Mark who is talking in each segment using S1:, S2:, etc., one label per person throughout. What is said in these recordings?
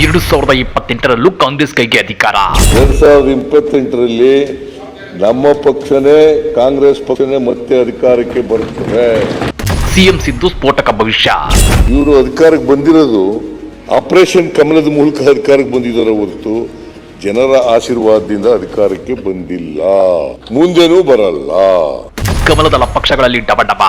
S1: ಎರಡು ಸಾವಿರದ ಇಪ್ಪತ್ತೆಂಟರಲ್ಲೂ ಕಾಂಗ್ರೆಸ್ ಕೈಗೆ ಅಧಿಕಾರ.
S2: ಎರಡ್ ಸಾವಿರದ ಇಪ್ಪತ್ತೆಂಟರಲ್ಲಿ ನಮ್ಮ ಪಕ್ಷನೇ ಕಾಂಗ್ರೆಸ್ ಪಕ್ಷನೇ ಮತ್ತೆ ಅಧಿಕಾರಕ್ಕೆ ಬರುತ್ತದೆ
S1: ಸಿಎಂ ಸಿದ್ದು ಸ್ಫೋಟಕ ಭವಿಷ್ಯ.
S2: ಇವರು ಅಧಿಕಾರಕ್ಕೆ ಬಂದಿರೋದು ಆಪರೇಷನ್ ಕಮಲದ ಮೂಲಕ ಅಧಿಕಾರಕ್ಕೆ ಬಂದಿದ್ದಾರೆ ಹೊರತು ಜನರ ಆಶೀರ್ವಾದದಿಂದ ಅಧಿಕಾರಕ್ಕೆ ಬಂದಿಲ್ಲ. ಮುಂದೆನೂ ಬರಲ್ಲ.
S1: ಕಮಲದಳ ಪಕ್ಷಗಳಲ್ಲಿ ಡಬ ಡಬ.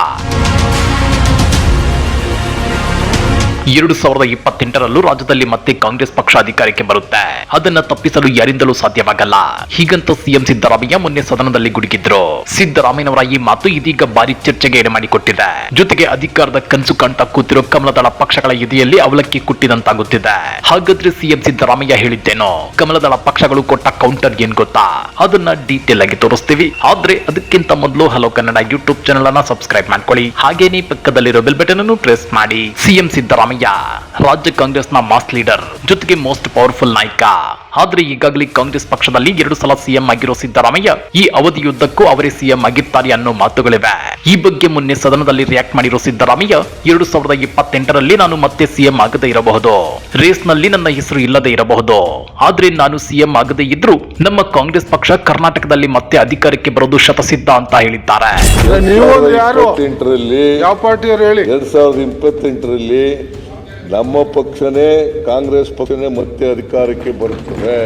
S1: ಎರಡು ಸಾವಿರದ ಇಪ್ಪತ್ತೆಂಟರಲ್ಲೂ ರಾಜ್ಯದಲ್ಲಿ ಮತ್ತೆ ಕಾಂಗ್ರೆಸ್ ಪಕ್ಷ ಅಧಿಕಾರಕ್ಕೆ ಬರುತ್ತೆ. ಅದನ್ನ ತಪ್ಪಿಸಲು ಯಾರಿಂದಲೂ ಸಾಧ್ಯವಾಗಲ್ಲ. ಹೀಗಂತ ಸಿಎಂ ಸಿದ್ದರಾಮಯ್ಯ ಮೊನ್ನೆ ಸದನದಲ್ಲಿ ಗುಡುಗಿದ್ರು. ಸಿದ್ದರಾಮಯ್ಯನವರ ಈ ಮಾತು ಇದೀಗ ಭಾರಿ ಚರ್ಚೆಗೆ ಎಡೆ ಮಾಡಿಕೊಟ್ಟಿದೆ ಜೊತೆಗೆ ಅಧಿಕಾರದ ಕನಸು ಕಾಣ್ತಾ ಕೂತಿರೋ ಕಮಲದಳ ಪಕ್ಷಗಳ ಎದೆಯಲ್ಲಿ ಅವಲಕ್ಕಿ ಕುಟ್ಟಿದಂತಾಗುತ್ತಿದೆ. ಹಾಗಾದ್ರೆ ಸಿಎಂ ಸಿದ್ದರಾಮಯ್ಯ ಹೇಳಿದ್ದೇನೋ? ಕಮಲದಳ ಪಕ್ಷಗಳು ಕೊಟ್ಟ ಕೌಂಟರ್ ಏನ್ ಗೊತ್ತಾ? ಅದನ್ನ ಡೀಟೇಲ್ ಆಗಿ ತೋರಿಸ್ತೀವಿ. ಆದ್ರೆ ಅದಕ್ಕಿಂತ ಮೊದಲು ಹಲೋ ಕನ್ನಡ ಯೂಟ್ಯೂಬ್ ಚಾನಲ್ ಅನ್ನ ಸಬ್ಸ್ಕ್ರೈಬ್ ಮಾಡ್ಕೊಳ್ಳಿ. ಹಾಗೇನೇ ಪಕ್ಕದಲ್ಲಿರೋ ಬೆಲ್ ಬಟನ್ ಅನ್ನು ಪ್ರೆಸ್ ಮಾಡಿ. ಸಿಎಂ ಸಿದ್ದರಾಮಯ್ಯ ರಾಜ್ಯ ಕಾಂಗ್ರೆಸ್ನ ಮಾಸ್ ಲೀಡರ್ ಜೊತೆಗೆ ಮೋಸ್ಟ್ ಪವರ್ಫುಲ್ ನಾಯಕ. ಆದ್ರೆ ಈಗಾಗಲೇ ಕಾಂಗ್ರೆಸ್ ಪಕ್ಷದಲ್ಲಿ ಎರಡು ಸಲ ಸಿಎಂ ಆಗಿರೋ ಸಿದ್ದರಾಮಯ್ಯ ಈ ಅವಧಿಯುದ್ದಕ್ಕೂ ಅವರೇ ಸಿಎಂ ಆಗಿರ್ತಾರೆ ಅನ್ನೋ ಮಾತುಗಳಿವೆ. ಈ ಬಗ್ಗೆ ಮೊನ್ನೆ ಸದನದಲ್ಲಿ ರಿಯಾಕ್ಟ್ ಮಾಡಿರೋ ಸಿದ್ದರಾಮಯ್ಯ ಎರಡು ಸಾವಿರದ ಇಪ್ಪತ್ತೆಂಟರಲ್ಲಿ ನಾನು ಮತ್ತೆ ಸಿಎಂ ಆಗದೆ ಇರಬಹುದು. ರೇಸ್ನಲ್ಲಿ ನನ್ನ ಹೆಸರು ಇಲ್ಲದೆ ಇರಬಹುದು. ಆದ್ರೆ ನಾನು ಸಿಎಂ ಆಗದೇ ಇದ್ರು ನಮ್ಮ ಕಾಂಗ್ರೆಸ್ ಪಕ್ಷ ಕರ್ನಾಟಕದಲ್ಲಿ ಮತ್ತೆ ಅಧಿಕಾರಕ್ಕೆ ಬರೋದು ಶತಸಿದ್ಧ ಅಂತ ಹೇಳಿದ್ದಾರೆ.
S2: ಎರಡ್ ಸಾವಿರದ ಇಪ್ಪತ್ತೆಂಟರಲ್ಲಿ ನಮ್ಮ ಪಕ್ಷನೇ, ಕಾಂಗ್ರೆಸ್ ಪಕ್ಷನೇ ಮತ್ತೆ ಅಧಿಕಾರಕ್ಕೆ ಬರುತ್ತದೆ.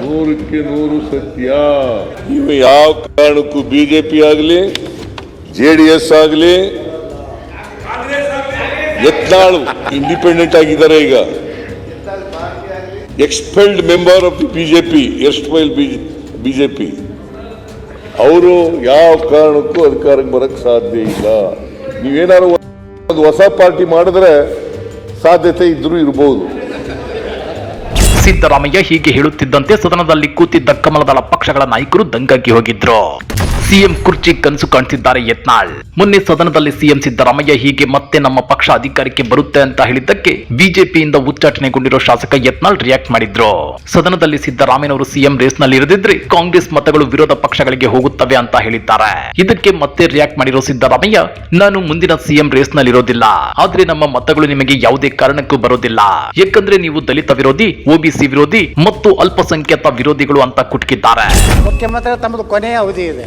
S2: ನೂರಕ್ಕೆ ನೂರು ಸತ್ಯ. ನೀವು ಯಾವ ಕಾರಣಕ್ಕೂ ಬಿಜೆಪಿ ಆಗಲಿ, ಜೆ ಡಿ ಎಸ್ ಆಗಲಿ, ಯತ್ನಾಳು ಇಂಡಿಪೆಂಡೆಂಟ್ ಆಗಿದ್ದಾರೆ ಈಗ. Expelled member of the BJP ಎಸ್ಟ್ ಮೈಲ್ ಬಿಜೆಪಿ ಅವರು ಯಾವ ಕಾರಣಕ್ಕೂ ಅಧಿಕಾರಕ್ಕೆ ಬರಕ್ ಸಾಧ್ಯ ಇಲ್ಲ. ನೀವೇನಾದ್ರು ಒಂದು ಹೊಸ ಪಾರ್ಟಿ ಮಾಡಿದ್ರೆ ಸಾಧ್ಯತೆ ಇದ್ರೂ ಇರಬಹುದು
S1: ಸಿದ್ದರಾಮಯ್ಯ ಹೀಗೆ ಹೇಳುತ್ತಿದ್ದಂತೆ ಸದನದಲ್ಲಿ ಕೂತಿದ್ದ ಕಮಲದಳ ಪಕ್ಷಗಳ ನಾಯಕರು ದಂಗಾಗಿ ಹೋಗಿದ್ರು. ಸಿಎಂ ಕುರ್ಚಿ ಕನಸು ಕಾಣ್ತಿದ್ದಾರೆ ಯತ್ನಾಳ್. ಮೊನ್ನೆ ಸದನದಲ್ಲಿ ಸಿಎಂ ಸಿದ್ದರಾಮಯ್ಯ ಹೀಗೆ ಮತ್ತೆ ನಮ್ಮ ಪಕ್ಷ ಅಧಿಕಾರಕ್ಕೆ ಬರುತ್ತೆ ಅಂತ ಹೇಳಿದ್ದಕ್ಕೆ ಬಿಜೆಪಿಯಿಂದ ಉಚ್ಚಾಟನೆಗೊಂಡಿರೋ ಶಾಸಕ ಯತ್ನಾಳ್ ರಿಯಾಕ್ಟ್ ಮಾಡಿದ್ರು. ಸದನದಲ್ಲಿ ಸಿದ್ದರಾಮಯ್ಯನವರು ಸಿಎಂ ರೇಸ್ನಲ್ಲಿ ಇರದಿದ್ರೆ ಕಾಂಗ್ರೆಸ್ ಮತಗಳು ವಿರೋಧ ಪಕ್ಷಗಳಿಗೆ ಹೋಗುತ್ತವೆ ಅಂತ ಹೇಳಿದ್ದಾರೆ. ಇದಕ್ಕೆ ಮತ್ತೆ ರಿಯಾಕ್ಟ್ ಮಾಡಿರೋ ಸಿದ್ದರಾಮಯ್ಯ, ನಾನು ಮುಂದಿನ ಸಿಎಂ ರೇಸ್ ಆದ್ರೆ ನಮ್ಮ ಮತಗಳು ನಿಮಗೆ ಯಾವುದೇ ಕಾರಣಕ್ಕೂ ಬರೋದಿಲ್ಲ. ಯಾಕಂದ್ರೆ ನೀವು ದಲಿತ ವಿರೋಧಿ ಒಬಿಸಿ ವಿರೋಧಿ ಮತ್ತು ಅಲ್ಪಸಂಖ್ಯಾತ ವಿರೋಧಿಗಳು ಅಂತ ಕುಟ್ಕಿದ್ದಾರೆ.
S3: ಮುಖ್ಯಮಂತ್ರಿ ತಮ್ಮದು ಕೊನೆಯ ಅವಧಿ ಇದೆ.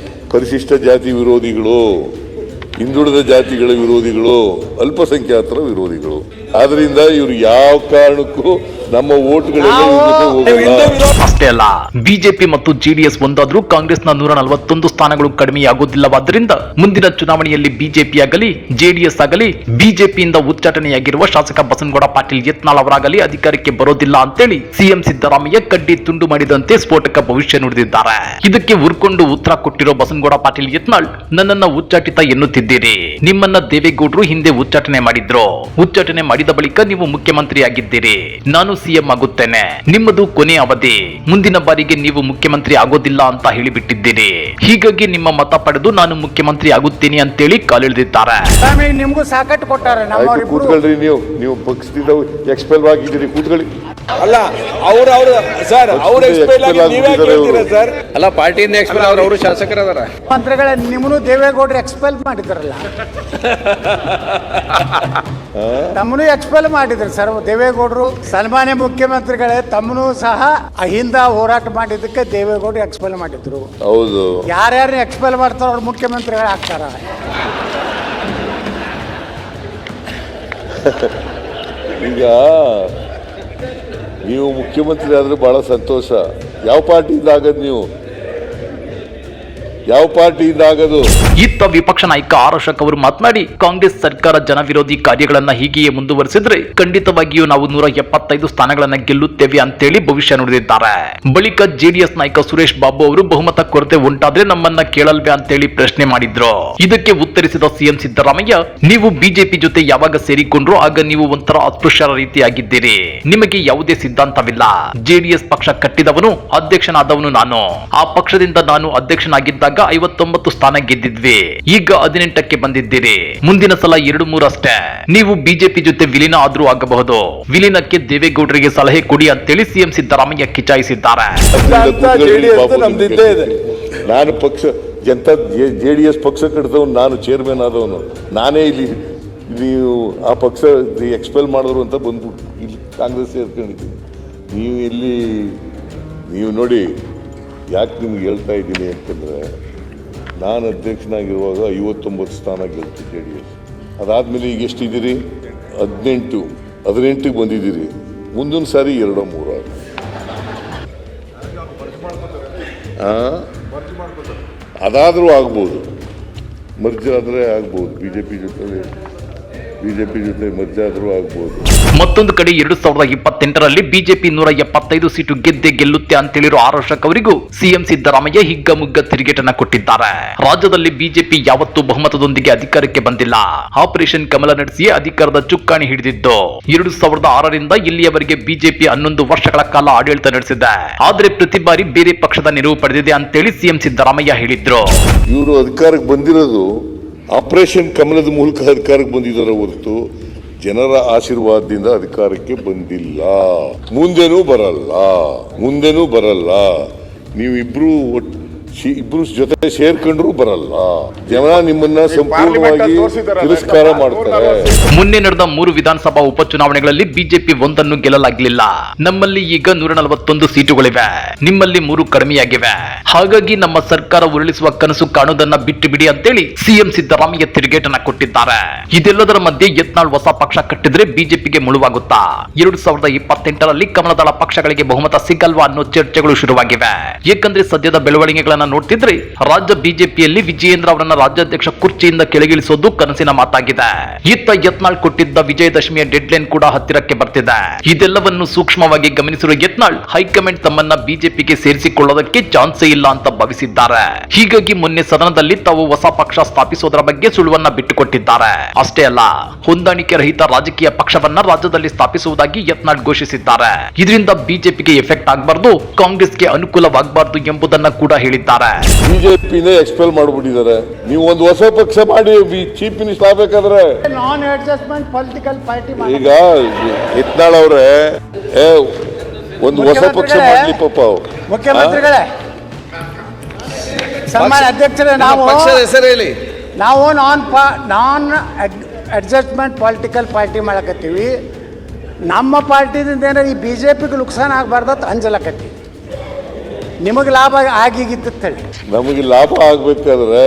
S2: ಪರಿಶಿಷ್ಟ ಜಾತಿ ವಿರೋಧಿಗಳು ಹಿಂದುಳಿದ ಜಾತಿಗಳ ವಿರೋಧಿಗಳು ಅಲ್ಪಸಂಖ್ಯಾತರ ವಿರೋಧಿಗಳು. ಆದ್ದರಿಂದ ಇವರು ಯಾವ ಕಾರಣಕ್ಕೂ ನಮ್ಮ ಓಟ್ಗಳೆಲ್ಲ
S1: ಅಷ್ಟೇ ಅಲ್ಲ ಬಿಜೆಪಿ ಮತ್ತು ಜೆಡಿಎಸ್ ಒಂದಾದ್ರೂ ಕಾಂಗ್ರೆಸ್ನ ನೂರ ನಲವತ್ತೊಂದು ಸ್ಥಾನಗಳು ಕಡಿಮೆಯಾಗುವುದಿಲ್ಲವಾದ್ದರಿಂದ ಮುಂದಿನ ಚುನಾವಣೆಯಲ್ಲಿ ಬಿಜೆಪಿ ಆಗಲಿ ಜೆಡಿಎಸ್ ಆಗಲಿ ಬಿಜೆಪಿಯಿಂದ ಉಚ್ಚಾಟನೆಯಾಗಿರುವ ಶಾಸಕ ಬಸನಗೌಡ ಪಾಟೀಲ್ ಯತ್ನಾಳ್ ಅವರಾಗಲಿ ಅಧಿಕಾರಕ್ಕೆ ಬರೋದಿಲ್ಲ ಅಂತೇಳಿ ಸಿಎಂ ಸಿದ್ದರಾಮಯ್ಯ ಕಡ್ಡಿ ತುಂಡು ಮಾಡಿದಂತೆ ಸ್ಫೋಟಕ ಭವಿಷ್ಯ ನುಡಿದಿದ್ದಾರೆ. ಇದಕ್ಕೆ ಉರ್ಕೊಂಡು ಉತ್ತರ ಕೊಟ್ಟಿರೋ ಬಸನಗೌಡ ಪಾಟೀಲ್ ಯತ್ನಾಳ್ ನನ್ನನ್ನ ಉಚ್ಚಾಟಿತ ಎನ್ನುತ್ತಿದ್ದೀರಿ. ನಿಮ್ಮನ್ನ ದೇವೇಗೌಡರು ಹಿಂದೆ ಉಚ್ಚಾಟನೆ ಮಾಡಿದ್ರು. ಉಚ್ಚಾಟನೆ ಮಾಡಿದ ಬಳಿಕ ನೀವು ಮುಖ್ಯಮಂತ್ರಿ ಆಗಿದ್ದೀರಿ ನಾನು ಸಿಎಂ ಆಗುತ್ತೇನೆ. ನಿಮ್ಮದು ಕೊನೆ ಅವಧಿ. ಮುಂದಿನ ಬಾರಿಗೆ ನೀವು ಮುಖ್ಯಮಂತ್ರಿ ಆಗೋದಿಲ್ಲ ಅಂತ ಹೇಳಿಬಿಟ್ಟಿದ್ದೀರಿ. ಹೀಗಾಗಿ ನಿಮ್ಮ ಮತ ಪಡೆದು ನಾನು ಮುಖ್ಯಮಂತ್ರಿ ಆಗುತ್ತೇನೆ ಅಂತೇಳಿ ಕಾಲಿಳಿದಿದ್ದಾರೆ.
S3: ನಿಮಗೂ ಸಾಕಟ್ಟು ಕೊಟ್ಟಾರೆ
S2: ಕೂತ್ಕೊಳ್ರಿ ನೀವು. ನೀವು ಪಕ್ಷದಿಂದ ಎಕ್ಸ್ಪೆಲ್ ಆಗಿದ್ದೀರಿ ಕೂತ್ಕೊಳ್ಳಿ.
S4: ಅಲ್ಲ ಅವ್ರು ಅವ್ರು ಸರ್ ಅವ್ರು ಎಕ್ಸ್ಪೆಲ್ ಆಗಿ ಸರ್
S5: ಅಲ್ಲ ಪಾರ್ಟಿಯಿಂದ ಎಕ್ಸ್ಪೈರ್ ಅವ್ರು ಅವರು ಶಾಸಕರ ಅದಾರ
S3: ಮಂತ್ರಿಗಳ ನಿಮ್ಮನ್ನು ದೇವೇಗೌಡರು ಎಕ್ಸ್ಪೆಲ್ ಮಾಡಿದ್ರಲ್ಲ. ತಮ್ಮನು ಎಕ್ಸ್ಪೆಲ್ ಮಾಡಿದ್ರು ಸರ್. ದೇವೇಗೌಡರು ಸನ್ಮಾನ್ಯ ಮುಖ್ಯಮಂತ್ರಿಗಳೇ ತಮ್ಮನು ಸಹ ಅಹಿಂದ ಹೋರಾಟ ಮಾಡಿದ್ದಕ್ಕೆ ದೇವೇಗೌಡರು ಎಕ್ಸ್ಪೆಲ್ ಮಾಡಿದ್ರು.
S2: ಹೌದು.
S3: ಯಾರ್ಯಾರು ಎಕ್ಸ್ಪೆಲ್ ಮಾಡ್ತಾರೋ ಅವ್ರು ಮುಖ್ಯಮಂತ್ರಿಗಳು ಆಗ್ತಾರ.
S2: ಈಗ ನೀವು ಮುಖ್ಯಮಂತ್ರಿ ಆದ್ರೆ ಬಹಳ ಸಂತೋಷ. ಯಾವ ಪಾರ್ಟಿಯಿಂದ ಆಗದ್ ನೀವು? ಯಾವ ಪಾರ್ಟಿಯಿಂದ ಇದಾಗದು?
S1: ಇತ್ತ ವಿಪಕ್ಷ ನಾಯಕ ಆರ್ ಅಶೋಕ್ ಅವರು ಮಾತನಾಡಿ, ಕಾಂಗ್ರೆಸ್ ಸರ್ಕಾರ ಜನವಿರೋಧಿ ಕಾರ್ಯಗಳನ್ನ ಹೀಗೆಯೇ ಮುಂದುವರೆಸಿದ್ರೆ ಖಂಡಿತವಾಗಿಯೂ ನಾವು ನೂರ ಎಪ್ಪತ್ತೈದು ಸ್ಥಾನಗಳನ್ನ ಗೆಲ್ಲುತ್ತೇವೆ ಅಂತೇಳಿ ಭವಿಷ್ಯ ನುಡಿದಿದ್ದಾರೆ. ಬಳಿಕ ಜೆಡಿಎಸ್ ನಾಯಕ ಸುರೇಶ್ ಬಾಬು ಅವರು ಬಹುಮತ ಕೊರತೆ ಉಂಟಾದ್ರೆ ನಮ್ಮನ್ನ ಕೇಳಲ್ವೇ ಅಂತೇಳಿ ಪ್ರಶ್ನೆ ಮಾಡಿದ್ರು. ಇದಕ್ಕೆ ಉತ್ತರಿಸಿದ ಸಿಎಂ ಸಿದ್ದರಾಮಯ್ಯ, ನೀವು ಬಿಜೆಪಿ ಜೊತೆ ಯಾವಾಗ ಸೇರಿಕೊಂಡ್ರು ಆಗ ನೀವು ಒಂಥರ ಅಸ್ಪೃಶ್ಯರ ರೀತಿಯಾಗಿದ್ದೀರಿ. ನಿಮಗೆ ಯಾವುದೇ ಸಿದ್ಧಾಂತವಿಲ್ಲ. ಜೆಡಿಎಸ್ ಪಕ್ಷ ಕಟ್ಟಿದವನು ಅಧ್ಯಕ್ಷನಾದವನು ನಾನು. ಆ ಪಕ್ಷದಿಂದ ನಾನು ಅಧ್ಯಕ್ಷನಾಗಿದ್ದಾಗ ಐವತ್ತೊಂಬತ್ತು ಸ್ಥಾನ ಗೆದ್ದಿದ್ವಿ. ಈಗ ಹದಿನೆಂಟಕ್ಕೆ ಬಂದಿದ್ದೀರಿ. ಮುಂದಿನ ಸಲ ಎರಡು ಮೂರು ಅಷ್ಟೇ. ನೀವು ಬಿಜೆಪಿ ಜೊತೆ ವಿಲೀನ ಆದ್ರೂ ಆಗಬಹುದು. ವಿಲೀನಕ್ಕೆ ದೇವೇಗೌಡರಿಗೆ ಸಲಹೆ ಕೊಡಿ ಅಂತೇಳಿ ಸಿಎಂ ಸಿದ್ದರಾಮಯ್ಯ ಕಿಚಾಯಿಸಿದ್ದಾರೆ.
S2: ನಾನು ಪಕ್ಷ ಜನತಾ ಜೆ ಡಿ ಎಸ್ ಪಕ್ಷ ಕಟ್ಟಿದವನು ನಾನು ಚೇರ್ಮನ್ ಆದವನು. ನಾನೇ ಇಲ್ಲಿ ನೀವು ಆ ಪಕ್ಷ ಎಕ್ಸ್ಪೆಲ್ ಮಾಡಿದ್ರು ಅಂತ ಬಂದ್ಬಿಟ್ಟು ಇಲ್ಲಿ ಕಾಂಗ್ರೆಸ್ ಸೇರ್ಕೊಂಡಿದ್ದೀನಿ. ನೀವು ಇಲ್ಲಿ ನೀವು ನೋಡಿ ಯಾಕೆ ನಿಮ್ಗೆ ಹೇಳ್ತಾ ಇದ್ದೀನಿ ಅಂತಂದರೆ ನಾನು ಅಧ್ಯಕ್ಷನಾಗಿರುವಾಗ ಐವತ್ತೊಂಬತ್ತು ಸ್ಥಾನ ಗೆಲ್ತು ಜೆ ಡಿ ಎಸ್ ಅದಾದಮೇಲೆ ಈಗ ಎಷ್ಟಿದ್ದೀರಿ? ಹದಿನೆಂಟು. ಹದಿನೆಂಟಿಗೆ ಬಂದಿದ್ದೀರಿ. ಮುಂದಿನ ಸಾರಿ ಎರಡೋ ಮೂರೋ. ಅದಾದರೂ ಆಗ್ಬೋದು. ಮರ್ಜಿ ಆದರೆ ಆಗ್ಬೋದು. ಬಿ ಜೆ ಪಿ ಜೊತೆ ಬಿ ಜೆ ಪಿ ಜೊತೆ ಮಧ್ಯಾದರೂ ಆಗ್ಬೋದು.
S1: ಮತ್ತೊಂದು ಕಡೆ ಎರಡು ಸಾವಿರದ ಇಪ್ಪತ್ತೆಂಟರಲ್ಲಿ ಬಿಜೆಪಿ ನೂರ ಎಪ್ಪತ್ತೈದು ಸೀಟು ಗೆದ್ದೆ ಗೆಲ್ಲುತ್ತೆ ಅಂತೇಳಿರೋ ಹೇಳಿರೋ ಅಶೋಕ್ ಅವರಿಗೂ ಸಿಎಂ ಸಿದ್ದರಾಮಯ್ಯ ಹಿಗ್ಗಮುಗ್ಗ ತಿರುಗೇಟನ್ನ ಕೊಟ್ಟಿದ್ದಾರೆ. ರಾಜ್ಯದಲ್ಲಿ ಬಿಜೆಪಿ ಯಾವತ್ತೂ ಬಹುಮತದೊಂದಿಗೆ ಅಧಿಕಾರಕ್ಕೆ ಬಂದಿಲ್ಲ. ಆಪರೇಷನ್ ಕಮಲ ನಡೆಸಿ ಅಧಿಕಾರದ ಚುಕ್ಕಾಣಿ ಹಿಡಿದಿದ್ದು. ಎರಡು ಸಾವಿರದ ಆರರಿಂದ ಇಲ್ಲಿಯವರೆಗೆ ಬಿಜೆಪಿ ಹನ್ನೊಂದು ವರ್ಷಗಳ ಕಾಲ ಆಡಳಿತ ನಡೆಸಿದೆ. ಆದ್ರೆ ಪ್ರತಿ ಬಾರಿ ಬೇರೆ ಪಕ್ಷದ ನೆರವು ಪಡೆದಿದೆ ಅಂತೇಳಿ ಸಿಎಂ ಸಿದ್ದರಾಮಯ್ಯ ಹೇಳಿದ್ರು.
S2: ಇವರು ಅಧಿಕಾರಕ್ಕೆ ಬಂದಿರೋದು ಆಪರೇಷನ್ ಕಮಲದ ಮೂಲಕ ಅಧಿಕಾರಕ್ಕೆ ಬಂದಿದ್ದಾರೆ ಹೊರತು ಜನರ ಆಶೀರ್ವಾದದಿಂದ ಅಧಿಕಾರಕ್ಕೆ ಬಂದಿಲ್ಲ. ಮುಂದೆನೂ ಬರಲ್ಲ. ಮುಂದೆನೂ ಬರಲ್ಲ. ನೀವಿಬ್ರು ಒಟ್- ಶಿ- ಇಬ್ರು ಜೊತೆ ಸೇರ್ಕೊಂಡ್ರು ಬರಲ್ಲ. ಜನ ನಿಮ್ಮನ್ನ ಸಂಪೂರ್ಣವಾಗಿ ತಿರಸ್ಕಾರ ಮಾಡ್ತಾರೆ.
S1: ಮೊನ್ನೆ ನಡೆದ ಮೂರು ವಿಧಾನಸಭಾ ಉಪಚುನಾವಣೆಗಳಲ್ಲಿ ಬಿಜೆಪಿ ಒಂದನ್ನು ಗೆಲ್ಲಲಾಗಲಿಲ್ಲ. ನಮ್ಮಲ್ಲಿ ಈಗ ನೂರ ನಲವತ್ತೊಂದು ಸೀಟುಗಳಿವೆ. ನಿಮ್ಮಲ್ಲಿ ಮೂರು ಕಡಿಮೆಯಾಗಿವೆ. ಹಾಗಾಗಿ ನಮ್ಮ ಸರ್ಕಾರ ಉರುಳಿಸುವ ಕನಸು ಕಾಣುವುದನ್ನ ಬಿಟ್ಟು ಬಿಡಿ ಅಂತೇಳಿ ಸಿಎಂ ಸಿದ್ದರಾಮಯ್ಯ ತಿರುಗೇಟನ ಕೊಟ್ಟಿದ್ದಾರೆ. ಇದೆಲ್ಲದರ ಮಧ್ಯೆ ಯತ್ನಾಳ್ ಹೊಸ ಪಕ್ಷ ಕಟ್ಟಿದ್ರೆ ಬಿಜೆಪಿಗೆ ಮುಳುವಾಗುತ್ತಾ? ಎರಡು ಸಾವಿರದ ಇಪ್ಪತ್ತೆಂಟರಲ್ಲಿ ಕಮಲದಳ ಪಕ್ಷಗಳಿಗೆ ಬಹುಮತ ಸಿಗಲ್ವಾ ಅನ್ನೋ ಚರ್ಚೆಗಳು ಶುರುವಾಗಿವೆ. ಏಕೆಂದ್ರೆ ಸದ್ಯದ ಬೆಳವಣಿಗೆಗಳನ್ನ ನೋಡ್ತಿದ್ರೆ? ರಾಜ್ಯ ಬಿಜೆಪಿಯಲ್ಲಿ ವಿಜಯೇಂದ್ರ ಅವರನ್ನ ರಾಜ್ಯಾಧ್ಯಕ್ಷ ಕುರ್ಚಿಯಿಂದ ಕೆಳಗಿಳಿಸೋದು ಕನಸಿನ ಮಾತಾಗಿದೆ. ಇತ್ತ ಯತ್ನಾಳ್ ಕೊಟ್ಟಿದ್ದ ವಿಜಯದಶಮಿಯ ಡೆಡ್ಲೈನ್ ಕೂಡ ಹತ್ತಿರಕ್ಕೆ ಬರ್ತಿದೆ. ಇದೆಲ್ಲವನ್ನು ಸೂಕ್ಷ್ಮವಾಗಿ ಗಮನಿಸಿರುವ ಯತ್ನಾಳ್, ಹೈಕಮಾಂಡ್ ತಮ್ಮನ್ನ ಬಿಜೆಪಿಗೆ ಸೇರಿಸಿಕೊಳ್ಳೋದಕ್ಕೆ ಚಾನ್ಸೇ ಇಲ್ಲ ಅಂತ ಭಾವಿಸಿದ್ದಾರೆ. ಹೀಗಾಗಿ ಮೊನ್ನೆ ಸದನದಲ್ಲಿ ತಾವು ಹೊಸ ಪಕ್ಷ ಸ್ಥಾಪಿಸೋದರ ಬಗ್ಗೆ ಸುಳುವನ್ನ ಬಿಟ್ಟುಕೊಟ್ಟಿದ್ದಾರೆ. ಅಷ್ಟೇ ಅಲ್ಲ, ಹೊಂದಾಣಿಕೆ ರಹಿತ ರಾಜಕೀಯ ಪಕ್ಷವನ್ನ ರಾಜ್ಯದಲ್ಲಿ ಸ್ಥಾಪಿಸುವುದಾಗಿ ಯತ್ನಾಳ್ ಘೋಷಿಸಿದ್ದಾರೆ. ಇದರಿಂದ ಬಿಜೆಪಿಗೆ ಎಫೆಕ್ಟ್ ಆಗಬಾರ್ದು, ಕಾಂಗ್ರೆಸ್ಗೆ ಅನುಕೂಲವಾಗಬಾರ್ದು ಎಂಬುದನ್ನ ಕೂಡ ಹೇಳಿದ್ದಾರೆ.
S2: ಬಿಜೆಪಿನೇ ಎಕ್ಸ್ಪೆಲ್ ಮಾಡ್ಬಿಟ್ಟಿದ್ದಾರೆ. ನೀವು ಒಂದು ಹೊಸ ಪಕ್ಷ ಮಾಡಿ ಚೀಫ್ ಮಿನಿಸ್ಟರ್ ಆಗ್ಬೇಕಾದ್ರೆ.
S3: ನಾನ್ ಅಡ್ಜಸ್ಟ್ಮೆಂಟ್ ಪೊಲಿಟಿಕಲ್ ಪಾರ್ಟಿ
S2: ಈಗ ಇತ್ನಾಳ್ ಅವ್ರೆ ಏ ಒಂದು ಹೊಸ ಪಕ್ಷ ಮಾಡ್ಲಿ ಪಾಪ.
S3: ಮುಖ್ಯಮಂತ್ರಿಗಳೇ ಸನ್ಮಾನ್ಯ ಅಧ್ಯಕ್ಷರೇ ನಾವು
S5: ಪಕ್ಷದ ಹೆಸರು ಹೇಳಿ.
S3: ನಾವು ನಾನ್ ಪಾ ನಾನ್ ಅಡ್ಜಸ್ಟ್ಮೆಂಟ್ ಪೊಲಿಟಿಕಲ್ ಪಾರ್ಟಿ ಮಾಡಕತ್ತೀವಿ. ನಮ್ಮ ಪಾರ್ಟಿದಿಂದ ಏನಾರ ಈ ಬಿ ಜೆ ಪಿಗೆ ನುಕ್ಸಾನ್ ಆಗಬಾರ್ದು ಅಂತ ಅಂಜಲಕತ್ತೀವಿ. ನಿಮಗೆ ಲಾಭ ಆಗಿಗಿತ್ತು ಹೇಳಿ
S2: ನಮಗೆ ಲಾಭ ಆಗ್ಬೇಕಾದ್ರೆ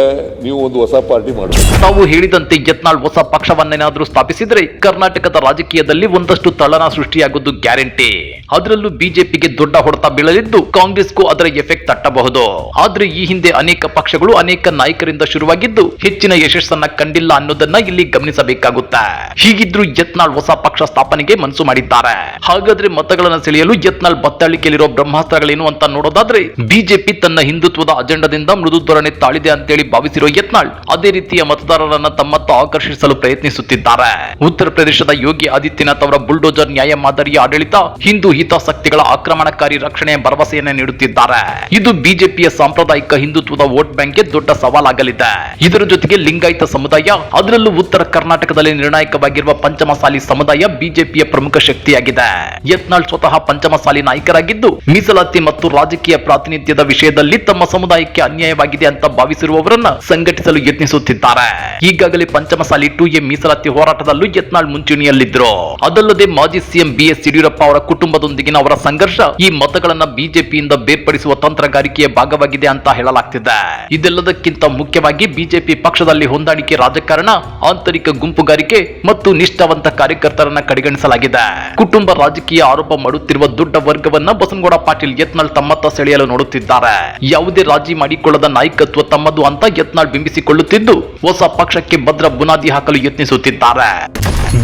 S2: ನೀವು ಒಂದು ಹೊಸ ಪಾರ್ಟಿ ಮಾಡಬೇಕು.
S1: ತಾವು ಹೇಳಿದಂತೆ ಯತ್ನಾಳ್ ಹೊಸ ಪಕ್ಷವನ್ನೇನಾದ್ರೂ ಸ್ಥಾಪಿಸಿದ್ರೆ ಕರ್ನಾಟಕದ ರಾಜಕೀಯದಲ್ಲಿ ಒಂದಷ್ಟು ತಳನ ಸೃಷ್ಟಿಯಾಗುವುದು ಗ್ಯಾರಂಟಿ. ಅದರಲ್ಲೂ ಬಿಜೆಪಿಗೆ ದೊಡ್ಡ ಹೊಡೆತ ಬೀಳಲಿದ್ದು ಕಾಂಗ್ರೆಸ್ಗೂ ಅದರ ಎಫೆಕ್ಟ್ ತಟ್ಟಬಹುದು. ಆದ್ರೆ ಈ ಹಿಂದೆ ಅನೇಕ ಪಕ್ಷಗಳು ಅನೇಕ ನಾಯಕರಿಂದ ಶುರುವಾಗಿದ್ದು ಹೆಚ್ಚಿನ ಯಶಸ್ಸನ್ನ ಕಂಡಿಲ್ಲ ಅನ್ನೋದನ್ನ ಇಲ್ಲಿ ಗಮನಿಸಬೇಕಾಗುತ್ತೆ. ಹೀಗಿದ್ರು ಯತ್ನಾಳ್ ಹೊಸ ಪಕ್ಷ ಸ್ಥಾಪನೆಗೆ ಮನಸ್ಸು ಮಾಡಿದ್ದಾರೆ. ಹಾಗಾದ್ರೆ ಮತಗಳನ್ನು ಸೆಳೆಯಲು ಯತ್ನಾಳ್ ಬತ್ತಳಿಕೆಯಲ್ಲಿರೋ ಬ್ರಹ್ಮಾಸ್ತ್ರಗಳೇನು ಅಂತ ನೋಡೋದಾದ್ರೆ ಬಿಜೆಪಿ ತನ್ನ ಹಿಂದುತ್ವದ ಅಜೆಂಡದಿಂದ ಮೃದು ಧೋರಣೆ ತಾಳಿದೆ ಅಂತೇಳಿ ಭಾವಿಸಿರೋ ಯತ್ನಾಳ್ ಅದೇ ರೀತಿಯ ಮತದಾರರನ್ನ ತಮ್ಮತ್ತ ಆಕರ್ಷಿಸಲು ಪ್ರಯತ್ನಿಸುತ್ತಿದ್ದಾರೆ. ಉತ್ತರ ಪ್ರದೇಶದ ಯೋಗಿ ಆದಿತ್ಯನಾಥ್ ಅವರ ಬುಲ್ಡೋಜರ್ ನ್ಯಾಯ ಮಾದರಿಯ ಆಡಳಿತ ಹಿಂದೂ ಹಿತಾಸಕ್ತಿಗಳ ಆಕ್ರಮಣಕಾರಿ ರಕ್ಷಣೆಯ ಭರವಸೆಯನ್ನ ನೀಡುತ್ತಿದ್ದಾರೆ. ಇದು ಬಿಜೆಪಿಯ ಸಾಂಪ್ರದಾಯಿಕ ಹಿಂದುತ್ವದ ವೋಟ್ ಬ್ಯಾಂಕ್ಗೆ ದೊಡ್ಡ ಸವಾಲಾಗಲಿದೆ. ಇದರ ಜೊತೆಗೆ ಲಿಂಗಾಯತ ಸಮುದಾಯ, ಅದರಲ್ಲೂ ಉತ್ತರ ಕರ್ನಾಟಕದಲ್ಲಿ ನಿರ್ಣಾಯಕವಾಗಿರುವ ಪಂಚಮಸಾಲಿ ಸಮುದಾಯ ಬಿಜೆಪಿಯ ಪ್ರಮುಖ ಶಕ್ತಿಯಾಗಿದೆ. ಯತ್ನಾಳ್ ಸ್ವತಃ ಪಂಚಮಸಾಲಿ ನಾಯಕರಾಗಿದ್ದು, ಮೀಸಲಾತಿ ಮತ್ತು ರಾಜಕೀಯ ಪ್ರಾತಿನಿಧ್ಯದ ವಿಷಯದಲ್ಲಿ ತಮ್ಮ ಸಮುದಾಯಕ್ಕೆ ಅನ್ಯಾಯವಾಗಿದೆ ಅಂತ ಭಾವಿಸಿರುವವರನ್ನ ಸಂಘಟಿಸಲು ಯತ್ನಿಸುತ್ತಿದ್ದಾರೆ. ಈಗಾಗಲೇ ಪಂಚಮಸಾಲಿ ಟು ಎ ಮೀಸಲಾತಿ ಹೋರಾಟದಲ್ಲೂ ಯತ್ನಾಳ್ ಮುಂಚೂಣಿಯಲ್ಲಿದ್ದರು ಅದಲ್ಲದೆ ಮಾಜಿ ಸಿಎಂ ಬಿ ಎಸ್ ಯಡಿಯೂರಪ್ಪ ಅವರ ಕುಟುಂಬದೊಂದಿಗಿನ ಅವರ ಸಂಘರ್ಷ ಈ ಮತಗಳನ್ನ ಬಿಜೆಪಿಯಿಂದ ಬೇರ್ಪಡಿಸುವ ತಂತ್ರಗಾರಿಕೆಯ ಭಾಗವಾಗಿದೆ ಅಂತ ಹೇಳಲಾಗ್ತಿದೆ. ಇದೆಲ್ಲದಕ್ಕಿಂತ ಮುಖ್ಯವಾಗಿ ಬಿಜೆಪಿ ಪಕ್ಷದಲ್ಲಿ ಹೊಂದಾಣಿಕೆ ರಾಜಕಾರಣ, ಆಂತರಿಕ ಗುಂಪುಗಾರಿಕೆ ಮತ್ತು ನಿಷ್ಠಾವಂತ ಕಾರ್ಯಕರ್ತರನ್ನ ಕಡೆಗಣಿಸಲಾಗಿದೆ. ಕುಟುಂಬ ರಾಜಕೀಯ ಆರೋಪ ಮಾಡುತ್ತಿರುವ ದೊಡ್ಡ ವರ್ಗವನ್ನ ಬಸನಗೌಡ ಪಾಟೀಲ್ ಯತ್ನಾಳ್ ತಮ್ಮತ್ತ ಸೆಳೆಯಲು ಗೆಲ್ಲಲು ನೋಡುತ್ತಿದ್ದಾರೆ. ಯಾವುದೇ ರಾಜಿ ಮಾಡಿಕೊಳ್ಳದ ನಾಯಕತ್ವ ತಮ್ಮದು ಅಂತ ಯತ್ನಾಳ್ ಬಿಂಬಿಸಿಕೊಳ್ಳುತ್ತಿದ್ದು, ಹೊಸ ಪಕ್ಷಕ್ಕೆ ಭದ್ರ ಬುನಾದಿ ಹಾಕಲು ಯತ್ನಿಸುತ್ತಿದ್ದಾರೆ.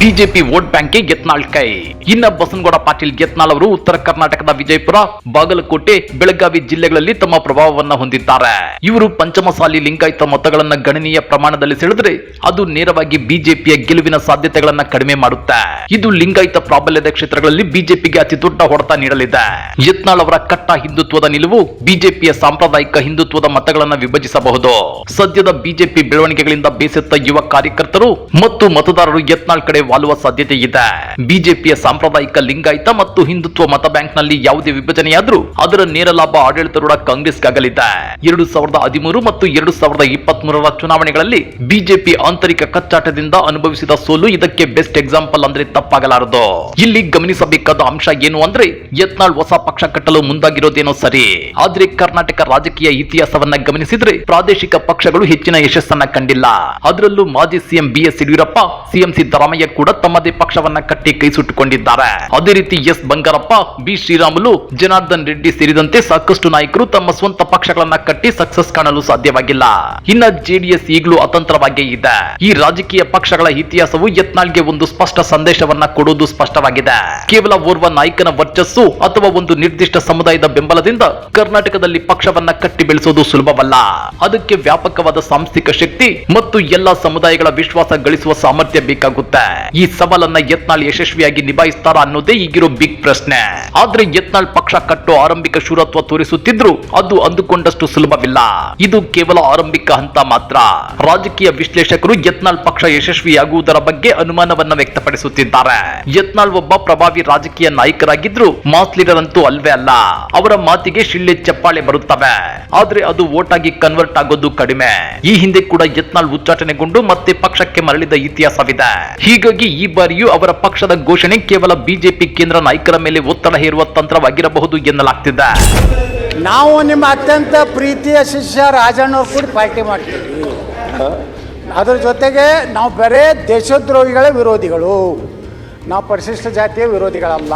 S1: ಬಿಜೆಪಿ ವೋಟ್ ಬ್ಯಾಂಕ್ಗೆ ಯತ್ನಾಳ್ ಕೈ. ಇನ್ನ ಬಸನಗೌಡ ಪಾಟೀಲ್ ಯತ್ನಾಳ್ ಅವರು ಉತ್ತರ ಕರ್ನಾಟಕದ ವಿಜಯಪುರ, ಬಾಗಲಕೋಟೆ, ಬೆಳಗಾವಿ ಜಿಲ್ಲೆಗಳಲ್ಲಿ ತಮ್ಮ ಪ್ರಭಾವವನ್ನ ಹೊಂದಿದ್ದಾರೆ. ಇವರು ಪಂಚಮಸಾಲಿ ಲಿಂಗಾಯತ ಮತಗಳನ್ನ ಗಣನೀಯ ಪ್ರಮಾಣದಲ್ಲಿ ಸೆಳೆದ್ರೆ ಅದು ನೇರವಾಗಿ ಬಿಜೆಪಿಯ ಗೆಲುವಿನ ಸಾಧ್ಯತೆಗಳನ್ನ ಕಡಿಮೆ ಮಾಡುತ್ತೆ. ಇದು ಲಿಂಗಾಯತ ಪ್ರಾಬಲ್ಯದ ಕ್ಷೇತ್ರಗಳಲ್ಲಿ ಬಿಜೆಪಿಗೆ ಅತಿ ದೊಡ್ಡ ಹೊಡೆತ ನೀಡಲಿದೆ. ಯತ್ನಾಳ್ ಅವರ ಕಟ್ಟ ಹಿಂದುತ್ವದ ನಿಲುವು ಬಿಜೆಪಿಯ ಸಾಂಪ್ರದಾಯಿಕ ಹಿಂದುತ್ವದ ಮತಗಳನ್ನ ವಿಭಜಿಸಬಹುದು. ಸದ್ಯದ ಬಿಜೆಪಿ ಬೆಳವಣಿಗೆಗಳಿಂದ ಬೇಸತ್ತ ಯುವ ಕಾರ್ಯಕರ್ತರು ಮತ್ತು ಮತದಾರರು ಯತ್ನಾಳ್ ಕಡೆ ವಾಲುವ ಸಾಧ್ಯತೆ ಇದೆ. ಬಿಜೆಪಿಯ ಸಾಂಪ್ರದಾಯಿಕ ಲಿಂಗಾಯತ ಮತ್ತು ಹಿಂದುತ್ವ ಮತ ಬ್ಯಾಂಕ್ನಲ್ಲಿ ಯಾವುದೇ ವಿಭಜನೆಯಾದ್ರೂ ಅದರ ನೇರ ಲಾಭ ಕಾಂಗ್ರೆಸ್ ಕಾಂಗ್ರೆಸ್ಗಾಗಲಿದೆ. ಎರಡು ಸಾವಿರದ ಹದಿಮೂರು ಮತ್ತು ಎರಡು ಸಾವಿರದ ಇಪ್ಪತ್ತ್ ಮೂರರ ಚುನಾವಣೆಗಳಲ್ಲಿ ಬಿಜೆಪಿ ಆಂತರಿಕ ಕಚ್ಚಾಟದಿಂದ ಅನುಭವಿಸಿದ ಸೋಲು ಇದಕ್ಕೆ ಬೆಸ್ಟ್ ಎಕ್ಸಾಂಪಲ್ ಅಂದ್ರೆ ತಪ್ಪಾಗಲಾರದು. ಇಲ್ಲಿ ಗಮನಿಸಬೇಕಾದ ಅಂಶ ಏನು ಅಂದ್ರೆ ಯತ್ನಾಳ್ ಹೊಸ ಪಕ್ಷ ಕಟ್ಟಲು ಮುಂದಾಗಿರೋದೇನೋ ಸರಿ. ಆದ್ರೆ ಕರ್ನಾಟಕ ರಾಜಕೀಯ ಇತಿಹಾಸವನ್ನ ಗಮನಿಸಿದ್ರೆ ಪ್ರಾದೇಶಿಕ ಪಕ್ಷಗಳು ಹೆಚ್ಚಿನ ಯಶಸ್ಸನ್ನ ಕಂಡಿಲ್ಲ. ಅದರಲ್ಲೂ ಮಾಜಿ CM B S Yediyurappa, CM Siddaramaiah ಕೂಡ ತಮ್ಮದೇ ಪಕ್ಷವನ್ನ ಕಟ್ಟಿ ಕೈ ಸುಟ್ಟುಕೊಂಡಿದ್ದಾರೆ. ಅದೇ ರೀತಿ ಎಸ್. ಬಂಗಾರಪ್ಪ, ಬಿ. ಶ್ರೀರಾಮುಲು, ಜನಾರ್ದನ್ ರೆಡ್ಡಿ ಸೇರಿದಂತೆ ಸಾಕಷ್ಟು ನಾಯಕರು ತಮ್ಮ ಸ್ವಂತ ಪಕ್ಷಗಳನ್ನ ಕಟ್ಟಿ ಸಕ್ಸಸ್ ಕಾಣಲು ಸಾಧ್ಯವಾಗಿಲ್ಲ. ಇನ್ನ ಜೆಡಿಎಸ್ ಈಗಲೂ ಅತಂತ್ರವಾಗೇ ಇದೆ. ಈ ರಾಜಕೀಯ ಪಕ್ಷಗಳ ಇತಿಹಾಸವು ಯತ್ನಾಳ್ಗೆ ಒಂದು ಸ್ಪಷ್ಟ ಸಂದೇಶವನ್ನ ಕೊಡುವುದು ಸ್ಪಷ್ಟವಾಗಿದೆ. ಕೇವಲ ಓರ್ವ ನಾಯಕನ ವರ್ಚಸ್ಸು ಅಥವಾ ಒಂದು ನಿರ್ದಿಷ್ಟ ಸಮುದಾಯದ ಬೆಂಬಲದಿಂದ ಕರ್ನಾಟಕದಲ್ಲಿ ಪಕ್ಷವನ್ನ ಕಟ್ಟಿ ಬೆಳೆಸೋದು ಸುಲಭವಲ್ಲ. ಅದಕ್ಕೆ ವ್ಯಾಪಕವಾದ ಸಾಂಸ್ಥಿಕ ಶಕ್ತಿ ಮತ್ತು ಎಲ್ಲಾ ಸಮುದಾಯಗಳ ವಿಶ್ವಾಸ ಗಳಿಸುವ ಸಾಮರ್ಥ್ಯ ಬೇಕಾಗುತ್ತೆ. ಈ ಸವಾಲನ್ನ ಯತ್ನಾಳ್ ಯಶಸ್ವಿಯಾಗಿ ನಿಭಾಯಿಸ್ತಾರ ಅನ್ನೋದೇ ಈಗಿರೋ ಬಿಗ್ ಪ್ರಶ್ನೆ. ಆದ್ರೆ ಯತ್ನಾಳ್ ಪಕ್ಷ ಕಟ್ಟೋ ಆರಂಭಿಕ ಶೂರತ್ವ ತೋರಿಸುತ್ತಿದ್ರು ಅದು ಅಂದುಕೊಂಡಷ್ಟು ಸುಲಭವಿಲ್ಲ. ಇದು ಕೇವಲ ಆರಂಭಿಕ ಹಂತ ಮಾತ್ರ. ರಾಜಕೀಯ ವಿಶ್ಲೇಷಕರು ಯತ್ನಾಳ್ ಪಕ್ಷ ಯಶಸ್ವಿಯಾಗುವುದರ ಬಗ್ಗೆ ಅನುಮಾನವನ್ನ ವ್ಯಕ್ತಪಡಿಸುತ್ತಿದ್ದಾರೆ. ಯತ್ನಾಳ್ ಒಬ್ಬ ಪ್ರಭಾವಿ ರಾಜಕೀಯ ನಾಯಕರಾಗಿದ್ರು, ಮಾಸ್ ಲೀಡರ್ ಅಂತೂ ಅಲ್ವೇ ಅಲ್ಲ. ಅವರ ಮಾತಿಗೆ ಶಿಳ್ಳೆ ಚಪ್ಪಾಳೆ ಬರುತ್ತವೆ. ಆದ್ರೆ ಅದು ವೋಟ್ ಆಗಿ ಕನ್ವರ್ಟ್ ಆಗೋದು ಕಡಿಮೆ. ಈ ಹಿಂದೆ ಕೂಡ ಯತ್ನಾಳ್ ಉಚ್ಚಾಟನೆಗೊಂಡು ಮತ್ತೆ ಪಕ್ಷಕ್ಕೆ ಮರಳಿದ ಇತಿಹಾಸವಿದೆ. ಹೀಗಾಗಿ ಈ ಬಾರಿಯೂ ಅವರ ಪಕ್ಷದ ಘೋಷಣೆ ಕೇವಲ ಬಿಜೆಪಿ ಕೇಂದ್ರ ನಾಯಕರ ಮೇಲೆ ಒತ್ತಡ ಹೇರುವ ತಂತ್ರವಾಗಿರಬಹುದು ಎನ್ನಲಾಗ್ತಿದೆ.
S3: ನಾವು ನಿಮ್ಮ ಅತ್ಯಂತ ಪ್ರೀತಿಯ ಶಿಷ್ಯ ರಾಜಣ್ಣ ಕೂಡ ಪಾರ್ಟಿ ಮಾಡ್ತೀವಿ. ಅದರ ಜೊತೆಗೆ ನಾವು ಬರೇ ದೇಶದ್ರೋಹಿಗಳ ವಿರೋಧಿಗಳು. ನಾವು ಪರಿಶಿಷ್ಟ ಜಾತಿಯ ವಿರೋಧಿಗಳಲ್ಲ.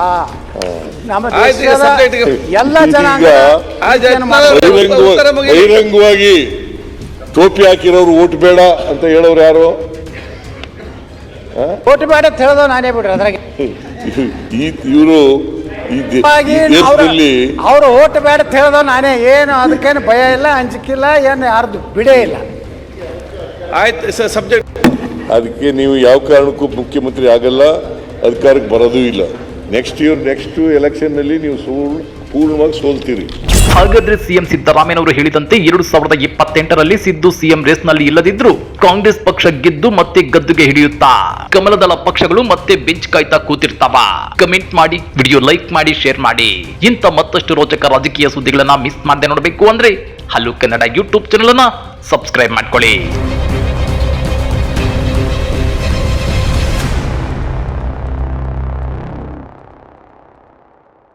S3: ನಮ್ಮ ದೇಶದ ಎಲ್ಲ ಜನಾಂಗ
S2: ಈಗ
S4: ಆಯ್ತು,
S3: ಏನು ಮಾಡ್ತಾರೆ?
S4: ಉತ್ತರ
S2: ಬಹಿರಂಗವಾಗಿ
S4: ಮುಗಿಲಿ.
S2: ಬಹಿರಂಗವಾಗಿ ಟೋಪಿ ಹಾಕಿರೋರು ಓಟ್ ಬೇಡ ಅಂತ ಹೇಳೋರು ಯಾರು?
S3: ಓಟ್ ಬೇಡ ತಿಳಿದ ಹೇಳ್ದವ್ ನಾನೇ ಬಿಡ್ರಿ ಅದ್ರಾಗೆ.
S2: ಈ ಇವರು
S3: ಅವರು ಓಟ್ ಬೇಡ ತಿಳಿದ ನಾನೇ ಏನು ಅದಕ್ಕೇನು ಭಯ ಇಲ್ಲ ಅಂಜಿಕಿಲ್ಲ ಏನು ಯಾರ್ದು ಬಿಡೇ ಇಲ್ಲ.
S4: ಆಯ್ತು ಸಬ್ಜೆಕ್ಟ್
S2: ಅದಕ್ಕೆ ನೀವು ಯಾವ ಕಾರಣಕ್ಕೂ ಮುಖ್ಯಮಂತ್ರಿ ಆಗಲ್ಲ ಅಧಿಕಾರಕ್ಕೆ ಬರೋದೂ ಇಲ್ಲ. ನೆಕ್ಸ್ಟ್ ಇಯರ್ ನೆಕ್ಸ್ಟ್ ಎಲೆಕ್ಷನ್ನಲ್ಲಿ ನೀವು ಸೋಲ್ ಪೂರ್ಣವಾಗಿ ಸೋಲ್ತೀರಿ.
S1: ಹಾಗಾದ್ರೆ ಸಿಎಂ ಸಿದ್ದರಾಮಯ್ಯನವರು ಹೇಳಿದಂತೆ ಎರಡು ಸಾವಿರದ ಇಪ್ಪತ್ತೆಂಟರಲ್ಲಿ ಸಿದ್ದು ಸಿಎಂ ರೇಸ್ನಲ್ಲಿ ಇಲ್ಲದಿದ್ರು ಕಾಂಗ್ರೆಸ್ ಪಕ್ಷ ಗೆದ್ದು ಮತ್ತೆ ಗದ್ದುಗೆ ಹಿಡಿಯುತ್ತಾ? ಕಮಲದಳ ಪಕ್ಷಗಳು ಮತ್ತೆ ಬೆಂಚ್ ಕಾಯ್ತಾ ಕೂತಿರ್ತಾವ. ಕಮೆಂಟ್ ಮಾಡಿ, ವಿಡಿಯೋ ಲೈಕ್ ಮಾಡಿ, ಶೇರ್ ಮಾಡಿ. ಇಂಥ ಮತ್ತಷ್ಟು ರೋಚಕ ರಾಜಕೀಯ ಸುದ್ದಿಗಳನ್ನ ಮಿಸ್ ಮಾಡದೆ ನೋಡಬೇಕು ಅಂದ್ರೆ ಹಲೋ ಕನ್ನಡ ಯೂಟ್ಯೂಬ್ ಚಾನಲ್ ಅನ್ನ ಸಬ್ಸ್ಕ್ರೈಬ್ ಮಾಡ್ಕೊಳ್ಳಿ.